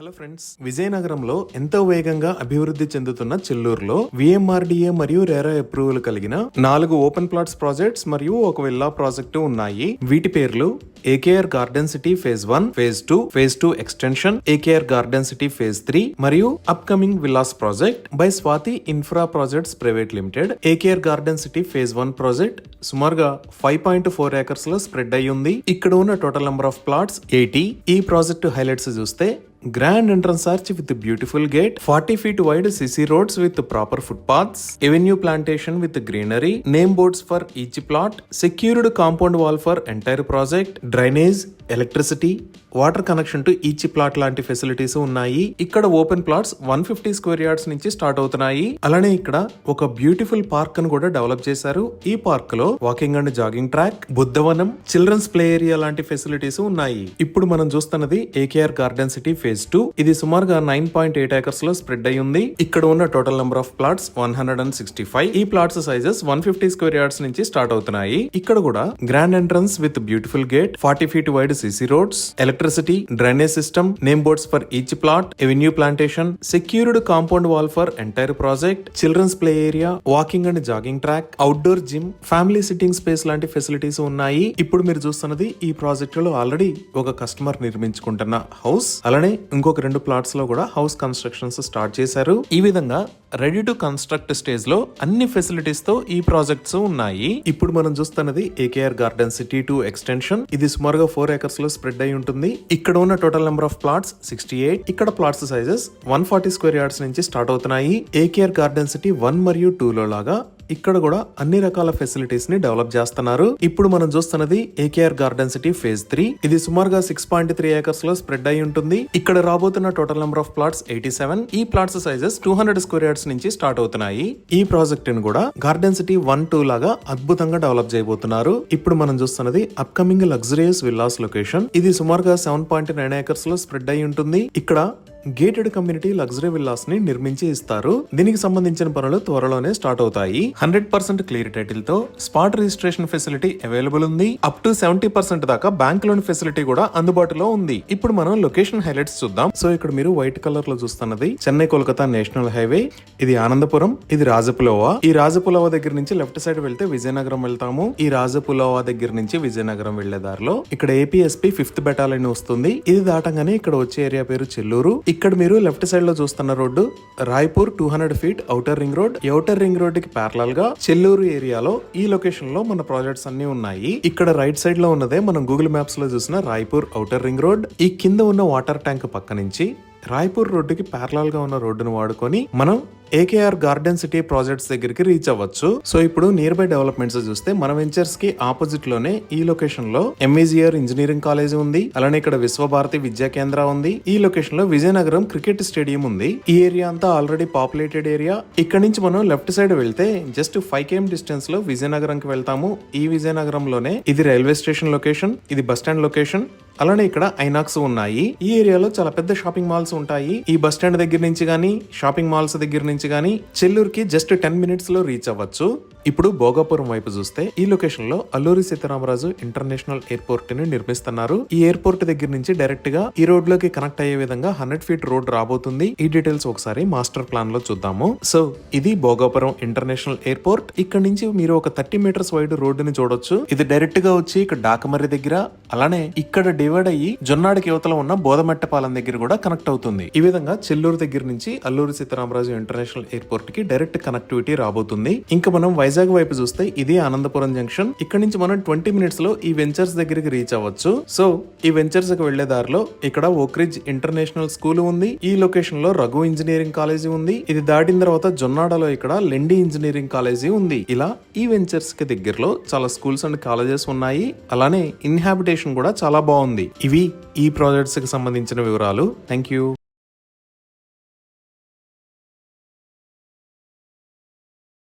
Hello friends విజయనగరంలో ఎంతో వేగంగా అభివృద్ధి చెందుతున్న చెల్లూరులో విఎంఆర్డిఏ మరియు రేరా అప్రూవల్ కలిగిన నాలుగు ఓపెన్ ప్లాట్స్ ప్రాజెక్ట్స్ మరియు ఒక విల్లా ప్రాజెక్టు ఉన్నాయి. వీటి పేర్లు AKR garden city phase one phase two phase two extension AKR garden city phase three మరియు upcoming villas project by Swathi infra projects private limited AKR garden city phase one project సుమారుగా five point four ఏకర్స్లో spread అయ్యింది ఉంది. ఇక్కడ ఉన్న total number of plots eighty ఈ project highlights చూస్తే grand entrance arch with beautiful gate forty feet wide CC roads with proper footpaths avenue plantation with greenery name boards for each plot secured compound wall for entire project drainage electricity water connection to each plot లాంటి facilities ఉన్నాయి. ఇక్కడ open plots one fifty square yards నుంచి start అవుతున్నాయి. అలానే ఇక్కడ ఒక beautiful పార్క్ను కూడా develop చేశారు. ఈ పార్క్లో walking and jogging track Buddhavanam children's play area లాంటి ఫెసిలిటీస్ ఉన్నాయి. ఇప్పుడు మనం చూస్తున్నది AKR garden city phase two ఇది సుమారుగా నైన్ పాయింట్ ఎయిట్ ఏకర్స్లో స్ప్రెడ్ అయి ఉంది. ఇక్కడ ఉన్న total number of plots one hundred and sixty five ఈ plots sizes one fifty square yards నుంచి స్టార్ట్ అవుతున్నాయి. ఇక్కడ కూడా grand entrance with beautiful gate forty feet wide CC roads electricity drainage system name boards for each plot avenue plantation secured compound wall for entire project children's play area walking and jogging track outdoor gym family sitting space లాంటి facilities ఉన్నాయి. ఇప్పుడు మీరు చూస్తున్నది ఈ ప్రాజెక్ట్లో already ఒక customer నిర్మించుకుంటున్న house అలానే ఇంకొక రెండు ప్లాట్స్లో కూడా హౌస్ కన్స్ట్రక్షన్స్ స్టార్ట్ చేశారు. ఈ విధంగా రెడీ టు కన్స్ట్రక్ట్ స్టేజ్లో అన్ని ఫెసిలిటీస్తో ఈ ప్రాజెక్ట్స్ ఉన్నాయి. ఇప్పుడు మనం చూస్తున్నది AKR garden city two extension ఇది సుమారుగా ఫోర్ ఏకర్స్లో స్ప్రెడ్ అయి ఉంటుంది. ఇక్కడ ఉన్న total number of plots sixty eight ఇక్కడ plots sizes one forty square yards నుంచి స్టార్ట్ అవుతున్నాయి. ఏకేఆర్ గార్డెన్ సిటీ వన్ మరియు టూ లో లాగా ఇక్కడ కూడా అన్ని రకాల ఫెసిలిటీస్ని డెవలప్ చేస్తున్నారు. ఇప్పుడు మనం చూస్తున్నది AKR garden city phase three ఇది సుమారుగా సిక్స్ పాయింట్ త్రీ ఏకర్స్లో స్ప్రెడ్ అయి ఉంటుంది. ఇక్కడ రాబోతున్న total number of plots eighty seven ఈ plots sizes two hundred square yards నుంచి స్టార్ట్ అవుతున్నాయి. ఈ ప్రాజెక్ట్ని కూడా గార్డెన్ సిటీ వన్ టూ లాగా అద్భుతంగా డెవలప్ చేయబోతున్నారు. ఇప్పుడు మనం చూస్తున్నది అప్కమింగ్ లగ్జరియస్ విల్లాస్ లొకేషన్ ఇది సుమారుగా సెవెన్ పాయింట్ నైన్ ఏకర్స్లో స్ప్రెడ్ అయి ఉంటుంది. ఇక్కడ గేటెడ్ కమ్యూనిటీ లగ్జరీ విల్లాస్ని నిర్మించి ఇస్తారు. దీనికి సంబంధించిన పనులు త్వరలోనే స్టార్ట్ అవుతాయి. హండ్రెడ్ పర్సెంట్ క్లియర్ టైటిల్తో స్పాట్ రిజిస్ట్రేషన్ ఫెసిలిటీ అవైలబుల్ ఉంది. అప్ టు సెవెంటీ పర్సెంట్ దాకా బ్యాంక్ లోన్ ఫెసిలిటీ కూడా అందుబాటులో ఉంది. ఇప్పుడు మనం లొకేషన్ హైలైట్స్ చూద్దాం. సో ఇక్కడ మీరు వైట్ కలర్లో చూస్తున్నది చెన్నై కోల్కతా నేషనల్ హైవే. ఇది ఆనందపురం ఇది రాజపులోవా. ఈ రాజపులోవా దగ్గర నుంచి లెఫ్ట్ సైడ్ వెళ్తే విజయనగరం వెళ్తాము. ఈ రాజపులోవా దగ్గర నుంచి విజయనగరం వెళ్ళే దారిలో ఇక్కడ ఏపీఎస్పీ ఫిఫ్త్ బెటాలియన్ వస్తుంది. ఇది దాటంగానే ఇక్కడ వచ్చే ఏరియా పేరు చెల్లూరు. ఇక్కడ మీరు లెఫ్ట్ సైడ్లో చూస్తున్న road Raipur two hundred feet outer ring road. ఈ అవుటర్ రింగ్ రోడ్కి ప్యారలల్గా చెల్లూరు ఏరియాలో ఈ లొకేషన్లో మన ప్రాజెక్ట్స్ అన్ని ఉన్నాయి. ఇక్కడ రైట్ సైడ్లో ఉన్నదే మనం గూగుల్ మ్యాప్స్లో చూసిన రాయ్పూర్ అవుటర్ రింగ్ రోడ్. ఈ కింద ఉన్న వాటర్ ట్యాంక్ పక్క నుంచి రాయ్పూర్ రోడ్డుకి ప్యారలల్గా ఉన్న రోడ్డును వాడుకొని మనం ఏకేఆర్ గార్డెన్ సిటీ ప్రాజెక్ట్స్ దగ్గరికి రీచ్ అవ్వచ్చు. సో ఇప్పుడు నియర్ బై డెవలప్మెంట్స్ చూస్తే మన వెంచర్స్కి ఆపోజిట్లోనే ఈ లొకేషన్లో ఎంఈజిఆర్ ఇంజనీరింగ్ కాలేజ్ ఉంది. అలానే ఇక్కడ విశ్వభారతి విద్యా కేంద్ర ఉంది. ఈ లొకేషన్లో విజయనగరం క్రికెట్ స్టేడియం ఉంది. ఈ ఏరియా అంతా ఆల్రెడీ పాపులేటెడ్ ఏరియా ఇక్కడ నుంచి మనం లెఫ్ట్ సైడ్ వెళ్తే జస్ట్ ఫైవ్ కేఎం డిస్టెన్స్లో విజయనగరంకి వెళ్తాము. ఈ విజయనగరంలోనే ఇది రైల్వే స్టేషన్ లొకేషన్ ఇది బస్ స్టాండ్ లొకేషన్ అలానే ఇక్కడ ఐనాక్స్ ఉన్నాయి. ఈ ఏరియాలో చాలా పెద్ద షాపింగ్ మాల్స్ ఉంటాయి. ఈ బస్ స్టాండ్ దగ్గర నుంచి గానీ షాపింగ్ మాల్స్ దగ్గర నుంచి గానీ చెల్లూరుకి జస్ట్ టెన్ మినిట్స్లో రీచ్ అవ్వచ్చు. ఇప్పుడు భోగాపురం వైపు చూస్తే ఈ లొకేషన్లో అల్లూరి సీతారామరాజు ఇంటర్నేషనల్ ఎయిర్పోర్ట్ని నిర్మిస్తున్నారు. ఈ ఎయిర్పోర్ట్ దగ్గర నుంచి డైరెక్ట్గా ఈ రోడ్లోకి కనెక్ట్ అయ్యే విధంగా హండ్రెడ్ ఫీట్ రోడ్ రాబోతుంది. ఈ డీటెయిల్స్ ఒకసారి మాస్టర్ ప్లాన్లో చూద్దాము. సో ఇది భోగాపురం ఇంటర్నేషనల్ ఎయిర్పోర్ట్. ఇక్కడ నుంచి మీరు ఒక థర్టీ మీటర్స్ వైడ్ రోడ్డుని చూడొచ్చు. ఇది డైరెక్ట్గా వచ్చి ఇక్కడ డాకమర్రి దగ్గర అలానే ఇక్కడ డివైడ్ అయ్యి జొన్నాడికి యువతల ఉన్న బోధమెట్టపాలెం దగ్గర కూడా కనెక్ట్ అవుతుంది. ఈ విధంగా చెల్లూరు దగ్గర నుంచి అల్లూరి సీతారామరాజు ఇంటర్నేషనల్ ఎయిర్పోర్ట్కి డైరెక్ట్ కనెక్టివిటీ రాబోతుంది. ఇంకా మనం వైజాగ్ వైపు చూస్తే ఇది ఆనందపురం జంక్షన్. ఇక్కడ నుంచి మనం ట్వంటీ మినిట్స్లో ఈ వెంచర్స్ దగ్గరికి రీచ్ అవ్వచ్చు. సో ఈ వెంచర్స్కి వెళ్ళే దారిలో ఇక్కడ ఓక్రిజ్ ఇంటర్నేషనల్ స్కూల్ ఉంది. ఈ లొకేషన్లో రఘు ఇంజనీరింగ్ కాలేజీ ఉంది. ఇది దాటిన తర్వాత జొన్నాడలో ఇక్కడ లెండి ఇంజనీరింగ్ కాలేజీ ఉంది. ఇలా ఈ వెంచర్స్కి దగ్గరలో చాలా స్కూల్స్ అండ్ కాలేజెస్ ఉన్నాయి. అలానే ఇన్హాబిటేషన్ కూడా చాలా బాగుంది. ఇవి ఈ ప్రాజెక్ట్స్కి సంబంధించిన వివరాలు. Thank you